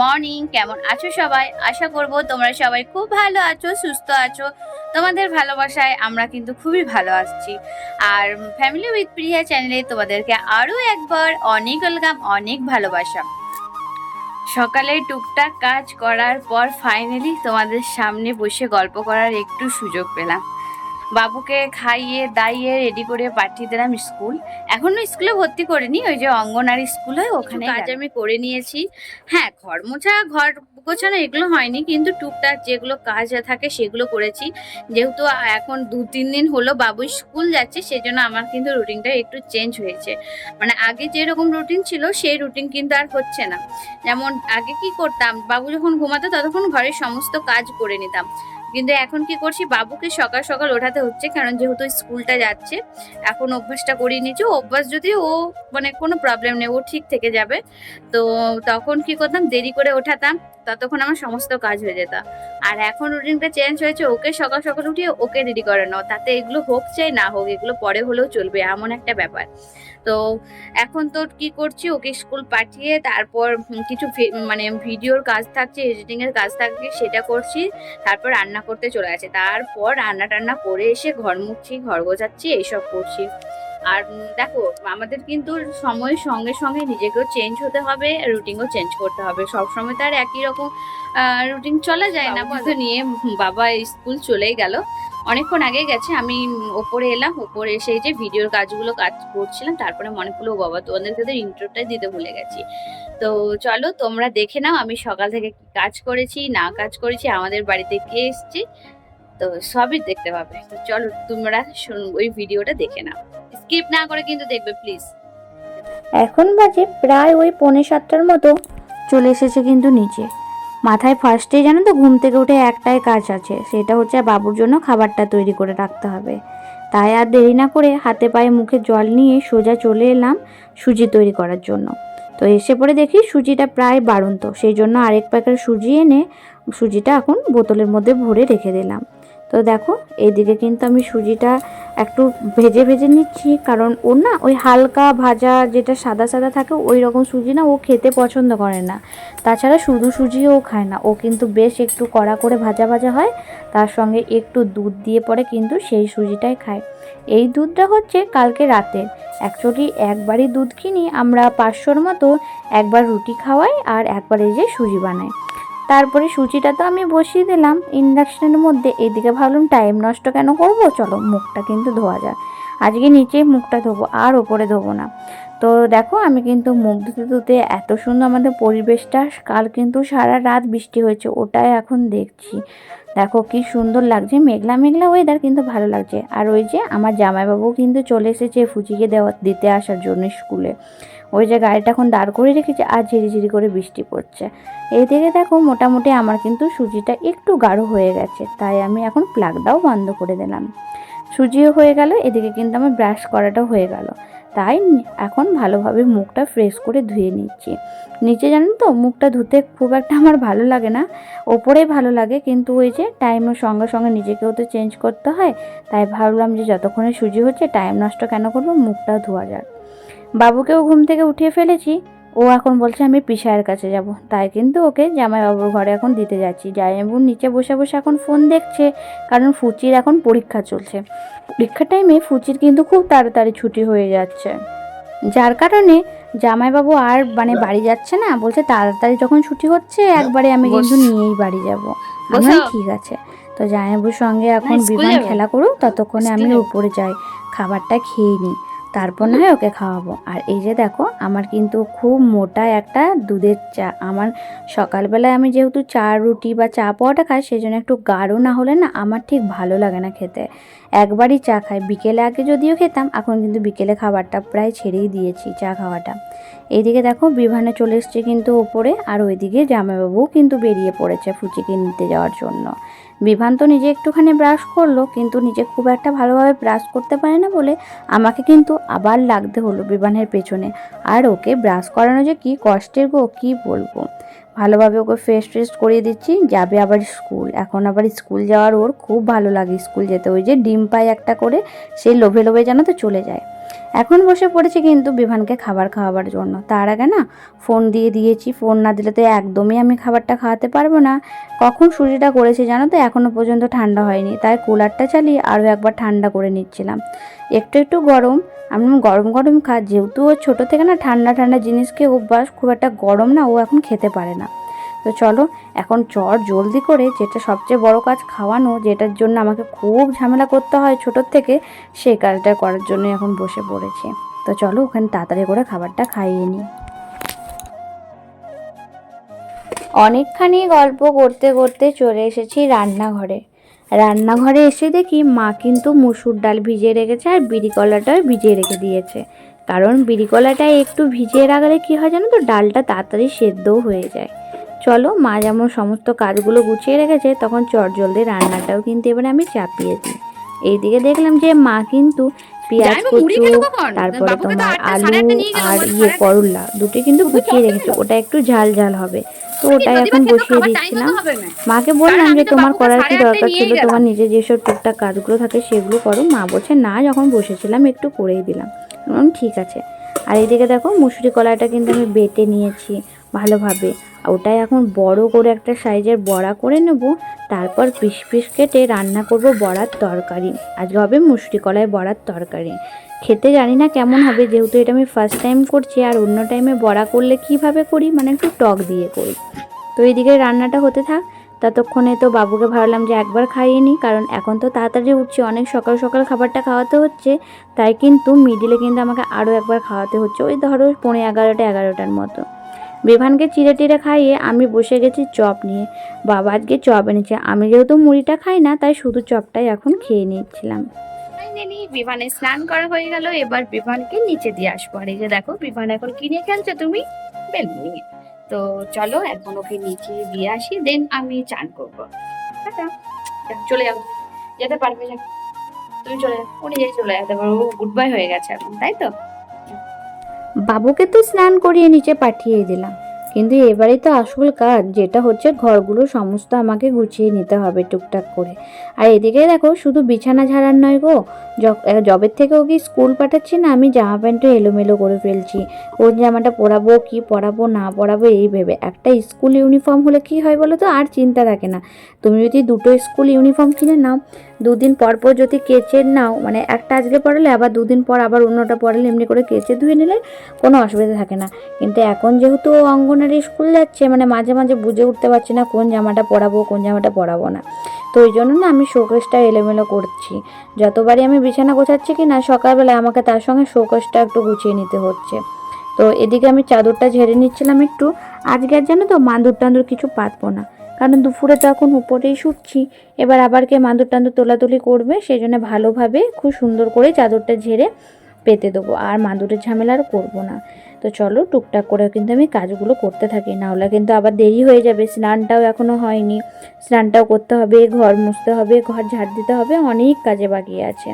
Morning কেমন আছো সবাই? আশা করব তোমরা সবাই খুব ভালো আছো, সুস্থ আছো। তোমাদের ভালোবাসায় আমরা কিন্তু খুবই ভালো আসছি আর ফ্যামিলি উইথ প্রিয়া চ্যানেলে তোমাদেরকে আরও একবার অনেক ওয়েলকাম অনেক ভালোবাসা। সকালে টুকটাক কাজ করার পর ফাইনালি তোমাদের সামনে বসে গল্প করার একটু সুযোগ পেলাম। বাবুকে খাইয়ে দাইয়ে রেডি করে পাঠিয়ে দিলাম স্কুল এখনও স্কুলে ভর্তি করিনি ওই যে অঙ্গনারী স্কুল হয় ওখানে কাজ আমি করে নিয়েছি। হ্যাঁ ঘর মোছা ঘর গোছানো এগুলো হয়নি কিন্তু টুকটাক যেগুলো কাজ থাকে সেগুলো করেছি। যেহেতু এখন দু তিন দিন হলো বাবু স্কুল যাচ্ছে সেজন্য আমার কিন্তু রুটিনটা একটু চেঞ্জ হয়েছে। মানে আগে যেরকম রুটিন ছিল সেই রুটিন কিন্তু আর হচ্ছে না। যেমন আগে কি করতাম বাবু যখন ঘুমাতো ততক্ষণ ঘরের সমস্ত কাজ করে নিতাম। কিন্তু এখন কি করছি? বাবুকে সকাল সকাল ওঠাতে হচ্ছে, কারণ যেহেতু স্কুলটা যাচ্ছে, এখন অভ্যাসটা করিয়ে নিচ্ছি অভ্যাস যদি ও মানে কোনো প্রবলেম নেই, ও ঠিক থেকে যাবে। তো তখন কি করতাম? দেরি করে ওঠাতাম। ততক্ষণ আমার সমস্ত কাজ হয়ে যেত। আর এখন রুটিনটা চেঞ্জ হয়েছে, ওকে সকাল সকাল উঠিয়ে ওকে রেডি করানো তাতে এগুলো হোক চাই, না হোক, এগুলো পরে হলেও চলবে, এমন একটা ব্যাপার। তো এখন তো কি করছি, ওকে স্কুল পাঠিয়ে তারপর কিছু মানে ভিডিওর কাজ থাকছে এডিটিং এর কাজ থাকছে, সেটা করছি, তারপর রান্না করতে চলে গেছে। তারপর রান্না টান্না করে এসে ঘর মুছছি, ঘর গোছাচ্ছি, এইসব করছি। আর দেখো আমাদের কিন্তু সময়ের সঙ্গে সঙ্গে নিজেকেও চেঞ্জ হতে হবে রুটিনও চেঞ্জ করতে হবে। সব সময় তো আর একই রকম রুটিন চলা যায় না। বলতে নিয়ে বাবা স্কুল চলেই গেল। অনেকক্ষণ আগে গেছে আমি ওপরে এলাম ওপরে এসে যে ভিডিওর কাজগুলো কাজ করছিলাম তারপরে মনে পড়ল ও বাবা তোমাদেরকে তো ইন্ট্রোটাই দিতে ভুলে গেছি। তো চলো তোমরা দেখে নাও আমি সকাল থেকে কি কাজ করেছি না কাজ করেছি আমাদের বাড়িতে কে এসছে? তো সবই দেখতে পাবে। তো চলো তোমরা শুন- ওই ভিডিওটা দেখে নাও। স্কিপ না করে কিন্তু দেখবে, প্লিজ। এখন বাজে প্রায় ওই পৌনে সাতটার মতো। চলে এসেছে কিন্তু নিচে। মাথায় ফার্স্টে জানো তো, ঘুম থেকে উঠে একটাই কাজ আছে, সেটা হচ্ছে বাবুর জন্য খাবারটা তৈরি করে রাখতে হবে। তাই আর দেরি না করে হাতে পায়ে মুখে জল নিয়ে সোজা চলে এলাম সুজি তৈরি করার জন্য। তো এসে পরে দেখি সুজিটা প্রায় বাড়ন্ত, সেই জন্য আরেক প্যাকেট সুজি এনে সুজিটা এখন বোতলের মধ্যে ভরে রেখে দিলাম। তো দেখো, এইদিকে কিন্তু আমি সুজিটা একটু ভেজে ভেজে নিচ্ছি, কারণ ওর না ওই হালকা ভাজা যেটা সাদা সাদা থাকে, ওই রকম সুজি না ও খেতে পছন্দ করে না। তাছাড়া শুধু সুজিও ও খায় না, ও কিন্তু বেশ একটু কড়া করে ভাজা ভাজা হয়, তার সঙ্গে একটু দুধ দিয়ে পরে কিন্তু সেই সুজিটাই খায়। এই দুধটা হচ্ছে কালকে রাতের অ্যাকচুয়ালি একবারই দুধ কিনি, আমরা পাঁচশোর মতো একবার রুটি খাওয়াই আর একবার এই যে সুজি বানাই। তারপরে সুজিটা তো আমি বসিয়ে দিলাম। ইন্ডাকশনের মধ্যে এদিকে ভাবলাম টাইম নষ্ট কেন করব? চলো, মুখটা কিন্তু ধোয়া যায় আজকে নিচেই মুখটা ধোবো, আর ওপরে ধোবো না। তো দেখো, আমি কিন্তু মুখ ধুতে ধুতে এত সুন্দর আমাদের পরিবেশটা, কাল কিন্তু সারা রাত বৃষ্টি হয়েছে, ওটাই এখন দেখছি। দেখো, কি সুন্দর লাগছে, মেঘলা মেঘলা ওয়েদার কিন্তু ভালো লাগছে। আর ওই যে আমার জামাইবাবু কিন্তু চলে এসেছে ফুচিকে দেওয়া, দিতে আসার জন্য স্কুলে। ওই যে গাড়িটা এখন দাঁড় করে রেখেছে আর ঝিরিঝিরি করে বৃষ্টি পড়ছে। এই দেখো মোটামুটি আমার কিন্তু সুজিটা একটু গাঢ় হয়ে গেছে, তাই আমি এখন প্লাগটাও বন্ধ করে দিলাম। সুজিও হয়ে গেল, এদিকে কিন্তু আমার ব্রাশ করাটাও হয়ে গেল। তাই এখন ভালোভাবে মুখটা ফ্রেশ করে ধুয়ে নিচ্ছি। নিচে জানেন তো, মুখটা ধুতে খুব একটা আমার ভালো লাগে না। ওপরেই ভালো লাগে, কিন্তু ওই যে টাইমের সঙ্গে সঙ্গে নিজেকেও তো চেঞ্জ করতে হয়। তাই ভাবলাম যে যতক্ষণে সুজি হচ্ছে টাইম নষ্ট কেন করব? মুখটাও ধোয়া যাক। বাবুকেও ঘুম থেকে উঠিয়ে ফেলেছি। ও এখন বলছে আমি পিসায়ের কাছে যাব। তাই কিন্তু ওকে জামাইবাবুর ঘরে এখন দিতে যাচ্ছি। জামাইবাবুর নিচে বসে বসে এখন ফোন দেখছে কারণ ফুচির এখন পরীক্ষা চলছে। পরীক্ষার টাইমে ফুচির কিন্তু খুব তাড়াতাড়ি ছুটি হয়ে যাচ্ছে। যার কারণে জামাইবাবু আর মানে বাড়ি যাচ্ছে না বলছে তাড়াতাড়ি যখন ছুটি হচ্ছে একবারে আমি কিন্তু নিয়েই বাড়ি যাব। আমার ঠিক আছে। তো জামাইবাবুর সঙ্গে এখন বিমান খেলা করুক ততক্ষণে আমি উপরে যাই খাবারটা খেয়ে নিই। তারপর না হয় ওকে খাওয়াবো। আর এই যে দেখো, আমার কিন্তু খুব মোটা একটা দুধের চা। আমার সকালবেলায় আমি যেহেতু চা, রুটি বা চা পাওয়াটা খাই সেই জন্য একটু গাঢ় না হলে না আমার ঠিক ভালো লাগে না খেতে। একবারই চা খাই। বিকেলে আগে যদিও খেতাম, এখন কিন্তু বিকেলে খাবারটা প্রায় ছেড়েই দিয়েছি চা খাওয়াটা। এইদিকে দেখো, বিভানে চলে এসছে কিন্তু ওপরে, আর ওইদিকে জামাইবাবুও কিন্তু বেরিয়ে পড়েছে ফুচিকে নিতে যাওয়ার জন্য। বিভান তো নিজে একটুখানি ব্রাশ করল, কিন্তু নিজে খুব একটা ভালোভাবে ব্রাশ করতে পারে না বলে আমাকে কিন্তু আবার লাগতে হলো বিমানের পেছনে। আর ওকে ব্রাশ করানো যে কি কষ্টের গো, কি বলব? ভালোভাবে ওকে ফ্রেশ ফ্রেশ করিয়ে দিচ্ছি, যাবে আবার স্কুল এখন আবার স্কুল যাওয়ার ওর খুব ভালো লাগে। স্কুল যেতে ওই যে ডিম পায় একটা করে সেই লোভে লোভে যেন তো চলে যায়। এখন বসে পড়েছি কিন্তু বিভানকে খাবার খাওয়াবার জন্য। তার আগে না, ফোন দিয়ে দিয়েছি। ফোন না দিলে তো একদমই আমি খাবারটা খাওয়াতে পারব না। কখন সুজিটা করেছি জানো তো? এখনও পর্যন্ত ঠান্ডা হয়নি। তাই কুলারটা চালিয়ে আরও একবার ঠান্ডা করে নিচ্ছিলাম। একটু একটু গরম। আমি গরম গরম খা। যেহেতু ও ছোটো থেকে না ঠান্ডা ঠান্ডা জিনিস খেয়ে অভ্যাস খুব একটা গরম না, ও এখন খেতে পারে না। তো চলো, এখন চট জলদি করে যেটা সবচেয়ে বড় কাজ খাওয়ানো, যেটার জন্য আমাকে খুব ঝামেলা করতে হয় ছোটোর থেকে সেই কাজটা করার জন্য এখন বসে পড়েছে। তো চলো, ওখানে তাড়াতাড়ি করে খাবারটা খাইয়ে নিই অনেকখানি গল্প করতে করতে চলে এসেছি রান্নাঘরে। রান্নাঘরে এসে দেখি মা কিন্তু মুসুর ডাল ভিজিয়ে রেখেছে আর বিড়ি কলাটাও ভিজিয়ে রেখে দিয়েছে। কারণ বিড়ি কলাটা একটু ভিজিয়ে রাখলে কী হয় জানো তো, ডালটা তাড়াতাড়ি সেদ্ধও হয়ে যায়। চলো মা যেমন সমস্ত কাজগুলো গুছিয়ে রেখেছে তখন চটজলদি রান্নাটাও কিন্তু এবারে আমি চাপিয়ে দিই। এইদিকে দেখলাম যে মা কিন্তু পেঁয়াজ কচু তারপরে তোমার আলু আর ইয়ে করলা দুটো কিন্তু গুছিয়ে রেখেছো? ওটা একটু ঝাল ঝাল হবে। তো ওটাই এখন বসিয়ে দিচ্ছিলাম। মাকে বললাম যে তোমার করার কি দরকার ছিল তোমার নিজে যেসব টুকটাক কাজগুলো থাকে সেগুলো করো মা বলছে না যখন বসেছিলাম একটু করেই দিলাম। ঠিক আছে। আর এইদিকে দেখো মুসুরি কলাটা কিন্তু আমি বেটে নিয়েছি ভালোভাবে। ওটাই এখন বড় করে একটা সাইজের বড়া করে নেব, তারপর পিস পিস কেটে রান্না করব বড়ার তরকারি। আজকে হবে মুসুরি কলায় বড়ার তরকারি। খেতে জানি না কেমন হবে, যেহেতু এটা আমি ফার্স্ট টাইম করছি, আর অন্য টাইমে বড়া করলে কীভাবে করি? মানে একটু টক দিয়ে করি। তো এইদিকে রান্নাটা হতে থাক। ততক্ষণে তো বাবুকে ভাবলাম যে একবার খাইয়ে নিই, কারণ এখন তো তাড়াতাড়ি উঠছি, অনেক সকাল সকাল খাবারটা খাওয়াতে হচ্ছে। তাই কিন্তু মিডিলে কিন্তু আমাকে আরও একবার খাওয়াতে হচ্ছে, ওই ধরো পনেরো এগারোটা, এগারোটার মতো। বিভানকে চিড়ে টিড়ে খাইয়ে আমি বসে গেছি চপ নিয়ে। বাবা আজকে চপ এনেছে। আমি যেহেতু মুড়িটা খাই না, তাই শুধু চপটাই এখন খেয়ে নিচ্ছিলাম। ফাইনালি বিমানে স্নান করা হয়ে গেল। এবার বিমানকে নিচে দিয়ে আসব। আর এই যে দেখো বিমান এখন কিনে খেলছো তুমি? বেলুন নিয়ে। তো চলো, এখন ওকে নিচে দিয়ে আসি। দেন আমি চান করব। চলে যাও। যেতে পারবে তুমি চলে ও নিজেই চলে যেতে পারব। গুড বাই হয়ে গেছে এখন, তাই তো? বাবুকে তো স্নান করিয়ে নিচে পাঠিয়ে দিলাম। কিন্তু এবারে তো আসল কাজ, যেটা হচ্ছে ঘরগুলো সমস্ত আমাকে গুছিয়ে নিতে হবে টুকটাক করে। আর এদিকে দেখো, শুধু বিছানা ঝাড়ার নয় গো জবের থেকে ওকে স্কুল পাঠাচ্ছি না, আমি জামা প্যান্টও এলোমেলো করে ফেলছি। কোন জামাটা পরাবো, কি পরাবো, না পরাবো, এই ভেবে। একটা স্কুল ইউনিফর্ম হলে কি হয় বলো তো? আর চিন্তা থাকে না। তুমি যদি দুটো স্কুল ইউনিফর্ম কিনে নাও, দুদিন পর পর যদি কেচে নাও মানে একটা আজকে পরালে আবার দুদিন পর আবার অন্যটা পরালে এমনি করে কেচে ধুয়ে নিলে কোনো অসুবিধা থাকে না। কিন্তু এখন যেহেতু অঙ্গনারী স্কুল যাচ্ছে মানে মাঝে মাঝে বুঝে উঠতে পারছি না কোন জামাটা পরাবো, কোন জামাটা পরাবো না। তো ওই জন্য না, আমি শোকেসটা এলোমেলো করছি। যতবারই আমি বিছানা গোছাচ্ছি কি না সকালবেলা আমাকে তার সঙ্গে শোকেসটা একটু গুছিয়ে নিতে হচ্ছে। তো এদিকে আমি চাদরটা ঝেড়ে নিচ্ছিলাম একটু। আজকে আর জানো তো মাদুর টান্দুর কিছু পাতবো না। কারণ দুপুরে তো এখন উপরেই শুচ্ছি। এবার আবার কে মাদুর টান্দুর তোলাতুলি করবে সেই জন্য ভালোভাবে খুব সুন্দর করে চাদরটা ঝেড়ে পেতে দেবো। আর মাদুরের ঝামেলা আর করব না। তো চলো টুকটাক করে কিন্তু আমি কাজগুলো করতে থাকি। না হলে কিন্তু আবার দেরি হয়ে যাবে। স্নানটাও এখনও হয়নি। স্নানটাও করতে হবে, ঘর মুছতে হবে, ঘর ঝাড় দিতে হবে, অনেক কাজে বাকি আছে।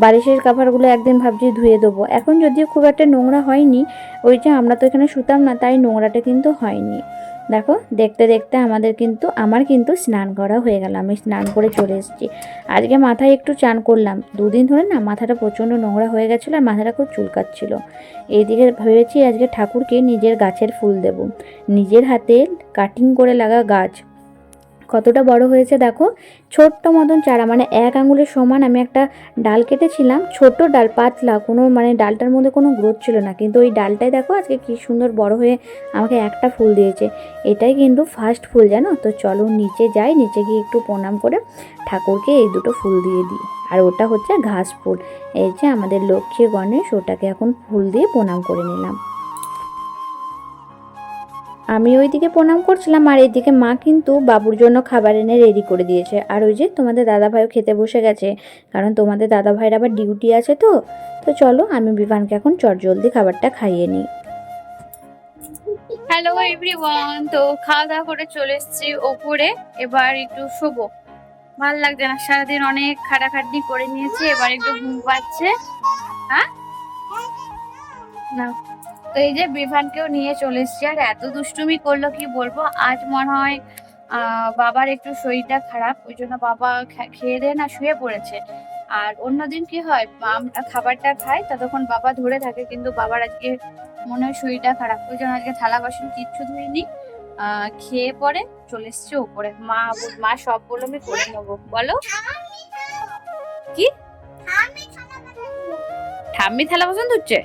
বালিশের কাভারগুলো একদিন ভাবছি ধুয়ে দেবো। এখন যদিও খুব একটা নোংরা হয়নি, ওই যে আমরা তো এখানে শুতাম না, তাই নোংরাটা কিন্তু হয়নি। দেখো, দেখতে দেখতে আমাদের কিন্তু, আমার কিন্তু স্নান করা হয়ে গেল, আমি স্নান করে চলে এসেছি। আজকে মাথায় একটু চান করলাম, দুদিন ধরে না মাথাটা প্রচণ্ড নোংরা হয়ে গেছিল আর মাথাটা খুব চুলকাচ্ছিল। এইদিকে ভেবেছি আজকে ঠাকুরকে নিজের গাছের ফুল দেব। নিজের হাতে কাটিং করে লাগা গাছ কতটা বড় হয়েছে দেখো। ছোট্ট মতন চারা মানে এক আঙুলের সমান আমি একটা ডাল কেটেছিলাম। ছোট ডাল, পাতলা, কোনো মানে ডালটার মধ্যে কোনো গ্রোথ ছিল না। কিন্তু ওই ডালটাই দেখো আজকে কি সুন্দর বড় হয়ে আমাকে একটা ফুল দিয়েছে। এটাই কিন্তু ফার্স্ট ফুল, জানো? তো চলো নিচে যাই, নিচে গিয়ে একটু প্রণাম করে ঠাকুরকে এই দুটো ফুল দিয়ে দিই। আর ওটা হচ্ছে ঘাস ফুল। এই যে আমাদের লক্ষ্মী গণেশ, ওটাকে এখন ফুল দিয়ে প্রণাম করে নিলাম। আমি ওইদিকে প্রণাম করছিলাম, আর এইদিকে মা কিন্তু বাবুর জন্য খাবার এনে রেডি করে দিয়েছে। আর ওই যে তোমাদের দাদা ভাইও খেতে বসে গেছে, কারণ তোমাদের দাদা ভাইয়ের আবার ডিউটি আছে তো। তো চলো, আমি বিভানকে এখন চটজলদি খাবারটা খাইয়ে নিই। হ্যালো এভরিওয়ান তো খাওয়া দাওয়া করে চলে এসেছি ওপরে, এবার একটু শোবো। ভালো লাগছে না, সারাদিন অনেক খাটাখাটনি করে নিয়েছি, এবার একটু ঘুম পাচ্ছে। হ্যাঁ? না। তো এই যে বিভানকেও নিয়ে চলে এসেছি আর এত দুষ্টুমি করল কি বলব? আজ মনে হয় বাবার একটু শরীরটা খারাপ ওই জন্য বাবা খেয়ে দেয় না শুয়ে পড়েছে। আর অন্যদিন কি হয় আমরা খাবারটা খাই ততক্ষণ বাবা ধরে থাকে কিন্তু বাবার আজকে মনে হয় শরীরটা খারাপ। ওই জন্য আজকে থালা বাসন কিচ্ছু ধুইনি আহ, খেয়ে পরে চলে এসছে উপরে মা মা সব বলল আমি করে নেব। বলো। কি? ঠাম্মি থালা বাসন ধুচ্ছে?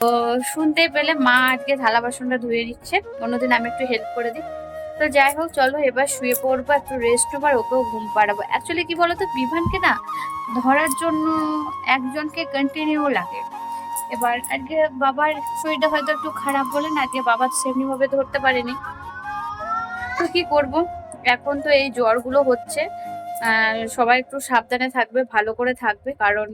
তো শুনতে পেলে মা আজকে থালা বাসনটা ধুয়ে দিচ্ছে অন্যদিন আমি একটু হেল্প করে দিই। তো যাই হোক, চলো এবার শুয়ে পড়ব, একটু রেস্ট নেব আর ওকেও ঘুম পাড়াবো। অ্যাকচুয়ালি কি বলতো, বিভানকে না ধরার জন্য একজনকে কন্টিনিউ লাগে। এবার আজকে বাবার শরীরটা হয়তো একটু খারাপ বলে না, আজকে বাবা সেমনি ভাবে ধরতে পারেনি। তো কি করব? এখন তো এই জ্বরগুলো হচ্ছে। সবাই একটু সাবধানে থাকবে, ভালো করে থাকবে। কারণ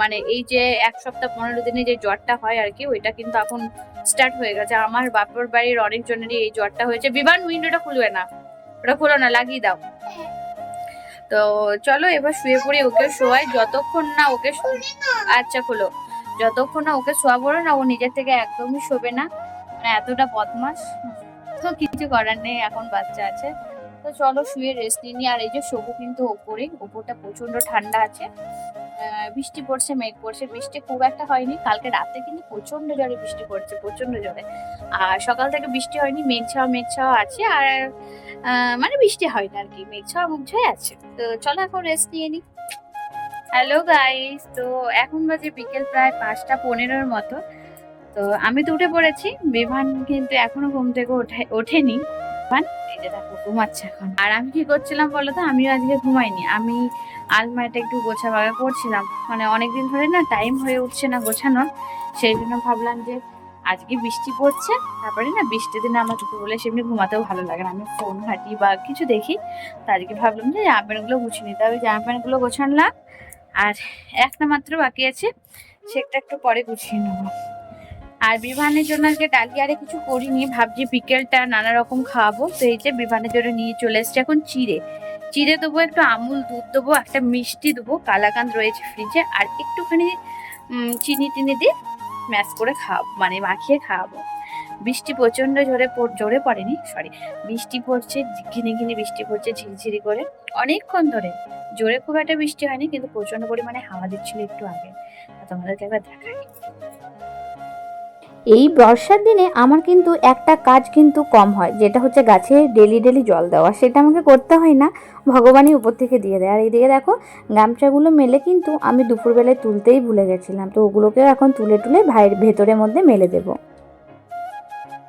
মানে এই যে এক সপ্তাহ পনেরো দিনে যে জ্বরটা হয় আর কি, ওইটা কিন্তু এখন স্টার্ট হয়ে গেছে। আমার বাপর বাড়ির অনেকজনেরই এই জ্বরটা হয়েছে। বিমান উইন্ডোটা খুলবে না। ওটা খুলো না, লাগিয়ে দাও। তো চলো, এবার শুয়ে পড়ি ওকে শোয়াই। যতক্ষণ না ওকে আচ্ছা খোলো। যতক্ষণ না ওকে শোয়াবো না, ও নিজের থেকে একদমই শোবে না। মানে এতটা বদমাস তো কিছু করার নেই, এখন বাচ্চা আছে। তো চলো শুয়ে রেস্ট নিই। আর এই যে শোবো কিন্তু ওপরে, ওপরটা প্রচণ্ড ঠান্ডা আছে। বৃষ্টি পড়ছে, মেঘ পড়ছে বৃষ্টি খুব একটা হয়নি। কালকে রাতে কিন্তু প্রচণ্ড জোরে বৃষ্টি পড়ছে প্রচণ্ড জোরে। আর সকাল থেকে বৃষ্টি হয়নি, মেঘ ছাওয়া মেঘ ছাওয়া আছে। আর মানে বৃষ্টি হয় না আর কি, মেঘ ছাওয়া মুখ ছাওয়া আছে। তো চলো এখন রেস্ট নিয়ে নিই। হ্যালো গাইস তো এখন বাজে বিকেল প্রায় পাঁচটা পনেরোর মতো। তো আমি তো উঠে পড়েছি। বিভান কিন্তু এখনও ঘুম থেকে ওঠে, ওঠেনি। বিভান যে দেখো ঘুমাচ্ছে এখন। আর আমি কি করছিলাম বলো তো? আমিও আজকে ঘুমাইনি। আমি আলমারিটা একটু গোছা বাগা করছিলাম। মানে অনেকদিন ধরে না টাইম হয়ে উঠছে না গোছানোর। সেই জন্য ভাবলাম যে আজকে বৃষ্টি পড়ছে। তারপরে না বৃষ্টির দিনে আমার দুপুরবেলা সেমনি ঘুমাতেও ভালো লাগে না। আমি ফোন ঘাঁটি বা কিছু দেখি। তো আজকে ভাবলাম যে জামা প্যান্টগুলো গুছিয়ে নিতে হবে। জামা প্যান্টগুলো গোছানলাম। আর একটা মাত্র বাকি আছে। সেটা একটু পরে গুছিয়ে নেব। আর বিভানের জন্য আজকে ডালিয়ারে কিছু করিনি, ভাবছি বিকেলটা নানা রকম খাওয়াবো। তো এই যে বিভানের জন্য নিয়ে চলে এসছে এখন চিড়ে। চিড়ে দেবো একটু আমুল, দুধ দেবো, একটা মিষ্টি দেবো কালাকান্দ রয়েছে ফ্রিজে আর একটুখানি চিনি টিনি দিয়ে ম্যাশ করে খাওয়াবো মানে মাখিয়ে খাওয়াবো। বৃষ্টি প্রচণ্ড জোরে জোরে পড়েনি সরি বৃষ্টি পড়ছে, ঘিনি ঘিনি বৃষ্টি পড়ছে, ঝিরিঝিরি করে। অনেকক্ষণ ধরে জোরে খুব একটা বৃষ্টি হয়নি, কিন্তু প্রচণ্ড পরিমাণে হাওয়া দিচ্ছিল একটু আগে। তোমাদেরকে একবার দেখাই। এই বর্ষার দিনে আমার কিন্তু একটা কাজ কিন্তু কম হয়, যেটা হচ্ছে গাছে ডেলি ডেলি জল দেওয়া। সেটা আমাকে করতে হয় না, ভগবানই উপর থেকে দিয়ে দেয়। আর এইদিকে দেখো, গামছাগুলো মেলে কিন্তু আমি দুপুরবেলায় তুলতেই ভুলে গেছিলাম। তো ওগুলোকেও এখন তুলে তুলে ভাইয়ের ভেতরের মধ্যে মেলে দেবো।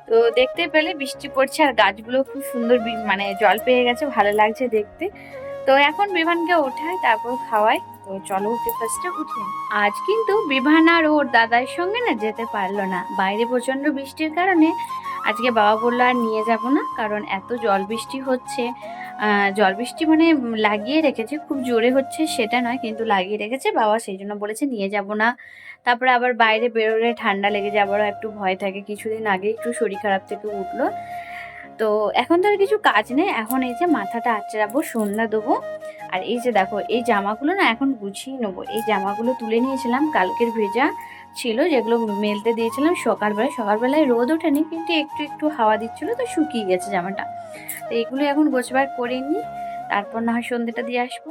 তো দেখতে পেলে বৃষ্টি পড়ছে আর গাছগুলো খুব সুন্দর মানে জল পেয়ে গেছে, ভালো লাগছে দেখতে। তো এখন বিমানকে ওঠায়, তারপর খাওয়াই তো চলো ওকে ফার্স্টে উঠি। আজ কিন্তু বিভান আর ওর দাদার সঙ্গে না যেতে পারল না। বাইরে প্রচণ্ড বৃষ্টির কারণে আজকে বাবা বলল আর নিয়ে যাব না, কারণ এত জল বৃষ্টি হচ্ছে। জল বৃষ্টি মানে লাগিয়ে রেখেছে, খুব জোরে হচ্ছে সেটা নয়, কিন্তু লাগিয়ে রেখেছে বাবা, সেই জন্য বলেছে নিয়ে যাব না। তারপরে আবার বাইরে বেরোলে ঠান্ডা লেগে যাবারও একটু ভয় থাকে। কিছুদিন আগে একটু শরীর খারাপ থেকে উঠল। তো এখন তো আর কিছু কাজ নেই, এখন এই যে মাথাটা আঁচড়াবো, সন্ধ্যা দেবো। আর এই যে দেখো, এই জামাগুলো না এখন গুছিয়ে নেব। এই জামাগুলো তুলে নিয়েছিলাম, কালকের ভেজা ছিল, যেগুলো মেলতে দিয়েছিলাম সকালবেলায় সকালবেলায় রোদ ওঠেনি, কিন্তু একটু একটু হাওয়া দিচ্ছিল, তো শুকিয়ে গেছে জামাটা। তো এগুলো এখন গোছবার করে নিই, তারপর না হয় সন্ধ্যেটা দিয়ে আসব।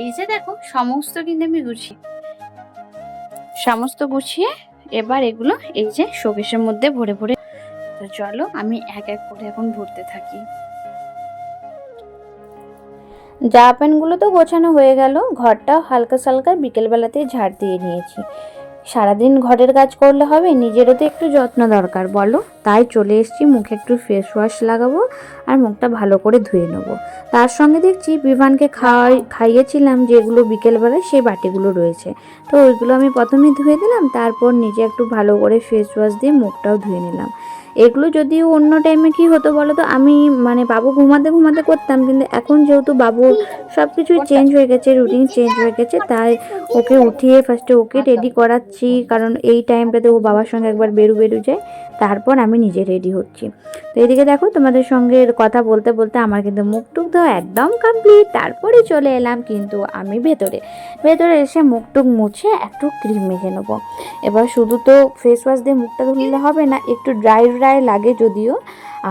এই যে দেখো, সমস্ত কিন্তু আমি গুছিয়ে সমস্ত গুছিয়ে এবার এগুলো এই যে শোকেশের মধ্যে ভরে ভরে তো চলো, আমি এক এক করে এখন ভরতে থাকি। জামা প্যান্টগুলো তো গোছানো হয়ে গেল ঘরটা হালকা সালকা বিকেলবেলাতে ঝাড় দিয়ে নিয়েছি। সারাদিন ঘরের কাজ করলে হবে, নিজেরও তো একটু যত্ন দরকার, বলো? তাই চলে এসেছি, মুখে একটু ফেস ওয়াশ লাগাবো আর মুখটা ভালো করে ধুয়ে নেব। তার সঙ্গে দেখছি বিভানকে খাওয়াই খাইয়েছিলাম যেগুলো বিকেলবেলায় সেই বাটিগুলো রয়েছে। তো ওইগুলো আমি প্রথমে ধুয়ে দিলাম, তারপর নিজে একটু ভালো করে ফেস ওয়াশ দিয়ে মুখটাও ধুয়ে নিলাম। এগুলো যদিও অন্য টাইমে কি হতো বলো তো আমি মানে বাবু ঘুমাতে ঘুমাতে করতাম, কিন্তু এখন যেহেতু বাবুর সব কিছুই চেঞ্জ হয়ে গেছে রুটিন চেঞ্জ হয়ে গেছে, তাই ওকে উঠিয়ে ফার্স্টে ওকে রেডি করাচ্ছি, কারণ এই টাইমটাতে ও বাবার সঙ্গে একবার বেরু বেরু যায়, তারপর আমি আমি নিজে রেডি হচ্ছি। তো এদিকে দেখো তোমাদের সঙ্গে কথা বলতে বলতে আমার কিন্তু মুখ টুক একদম কমপ্লিট তারপরে চলে এলাম কিন্তু আমি ভেতরে। ভেতরে এসে মুখ টুক মুছে একটু ক্রিম মেখে নেব। এবার শুধু তো ফেস ওয়াশ দিয়ে মুখটা ধুলে হবে না, একটু ড্রাই ড্রাই লাগে যদিও।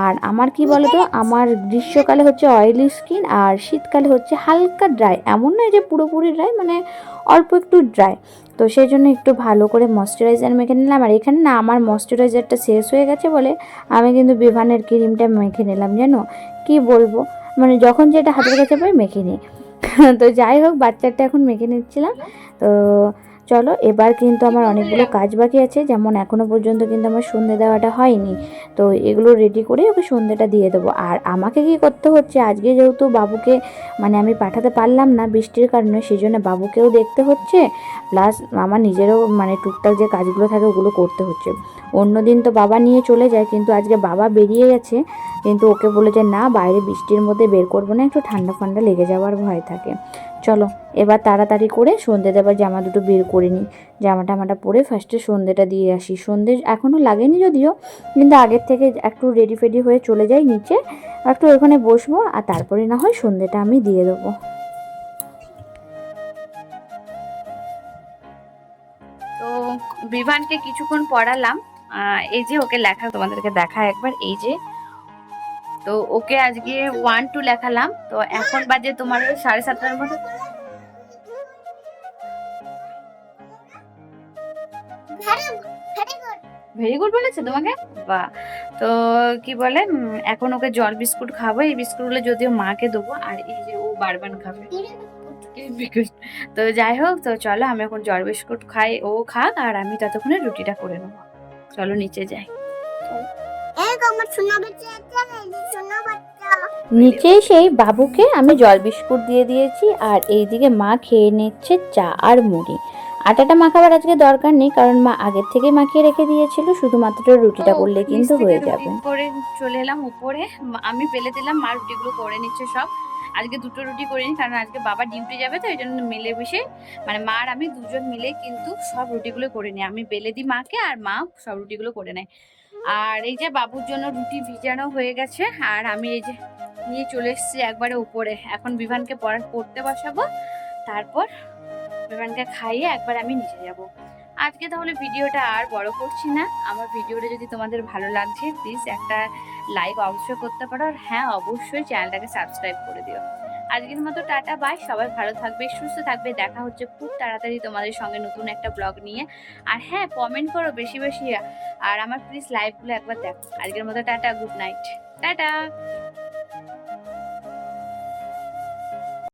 আর আমার কি বলতো, আমার গ্রীষ্মকালে হচ্ছে অয়েলি স্কিন আর শীতকালে হচ্ছে হালকা ড্রাই এমন নয় যে পুরোপুরি ড্রাই মানে অল্প একটু ড্রাই তো সেই জন্য একটু ভালো করে ময়শ্চারাইজার মেখে নিলাম। আর এখানে না, আমার ময়শ্চারাইজারটা শেষ হয়ে গেছে বলে আমি কিন্তু বিভানের ক্রিমটা মেখে নিলাম, জানো? কি বলব? মানে যখন যেটা হাতের কাছে পাই মেখে নিই। তো যাই হোক বাচ্চাটা এখন মেখে নিচ্ছিলাম। তো চলো, এবার কিন্তু আমার অনেকগুলো কাজ বাকি আছে, যেমন এখনও পর্যন্ত কিন্তু আমার সন্ধে দেওয়াটা হয়নি। তো এগুলো রেডি করে ওকে সন্ধেটা দিয়ে দেবো। আর আমাকে কি করতে হচ্ছে, আজকে যেহেতু বাবুকে মানে আমি পাঠাতে পারলাম না বৃষ্টির কারণে সেই জন্য বাবুকেও দেখতে হচ্ছে প্লাস আমার নিজেরও মানে টুকটাক যে কাজগুলো থাকে ওগুলো করতে হচ্ছে। অন্য দিন তো বাবা নিয়ে চলে যায়, কিন্তু আজকে বাবা বেরিয়ে গেছে, কিন্তু ওকে বলে যে, না, বাইরে বৃষ্টির মধ্যে বের করব না, একটু ঠান্ডা ফান্ডা লেগে যাওয়ার ভয় থাকে। চলো, এবার তাড়াতাড়ি করে সন্ধে দেবার জামা দুটো বের করে নিই। জামা টামাটা পরে ফার্স্টে সন্ধেটা দিয়ে আসি। সন্ধে এখনও লাগেনি যদিও, কিন্তু আগের থেকে একটু রেডি ফেডি হয়ে চলে যাই নিচে একটু ওখানে বসবো, আর তারপরে না হয় সন্ধেটা আমি দিয়ে দেবো। তো বিভানকে কিছুক্ষণ পড়ালাম এই যে ওকে লেখা তোমাদেরকে দেখা একবার, এই যে তো ওকে আজকে ওয়ান টু লেখালাম। তো এখন বাজে তোমার সাড়ে সাতটার মতো। ভেরি গুড বলেছে তোমাকে? বাহ। তো কি বলে এখন ওকে জল বিস্কুট খাব। এই বিস্কুটগুলো যদিও মাকে দেবো আর এই যে ও বারবার খাবে। তো যাই হোক তো চলো আমি এখন জল বিস্কুট খাই ও খাক আর আমি ততক্ষণে রুটিটা করে নেব। চলো নিচে যাই। নিচে সেই বাবুকে আমি জল বিস্কুট দিয়ে দিয়েছি আর এইদিকে মা খেয়ে নিচ্ছে চা আর মুড়ি। আটাটা মাখাবার আজকে দরকার নেই কারণ মা আগের থেকে মাখিয়ে রেখে দিয়েছিল শুধুমাত্র রুটিটা করলে কিন্তু হয়ে যাবে। করে চলে এলাম উপরে আমি পেলে দিলাম মা রুটিগুলো করে নিচ্ছে সব। আজকে দুটো রুটি করে করিনি কারণ আজকে বাবা ডিউটি যাবে তো এই জন্য মিলে বসে মানে মা আর আমি দুজন মিলে কিন্তু সব রুটিগুলো করে নিই। আমি বেলে দিই মাকে আর মা সব রুটিগুলো করে নেয়। আর এই যে বাবুর জন্য রুটি ভিজানো হয়ে গেছে, আর আমি এই যে নিয়ে চলে এসেছি একবারে উপরে। এখন বিভানকে পড়া পড়তে বসাবো, তারপর বিভানকে খাইয়ে একবার আমি নিচে যাব। আজকে তাহলে ভিডিওটা আর বড় করছি না। আমার ভিডিওটা যদি তোমাদের ভালো লাগছে প্লিজ একটা লাইক অবশ্যই করতে পারো। আর হ্যাঁ অবশ্যই চ্যানেলটাকে সাবস্ক্রাইব করে দিও। আজকের মতো টাটা বাই সবাই ভালো থাকবে, সুস্থ থাকবে। দেখা হচ্ছে খুব তাড়াতাড়ি তোমাদের সঙ্গে নতুন একটা ব্লগ নিয়ে। আর হ্যাঁ কমেন্ট করো বেশি বেশি। আর আমার প্লিজ লাইভগুলো একবার দেখো। আজকের মতো টাটা গুড নাইট টাটা।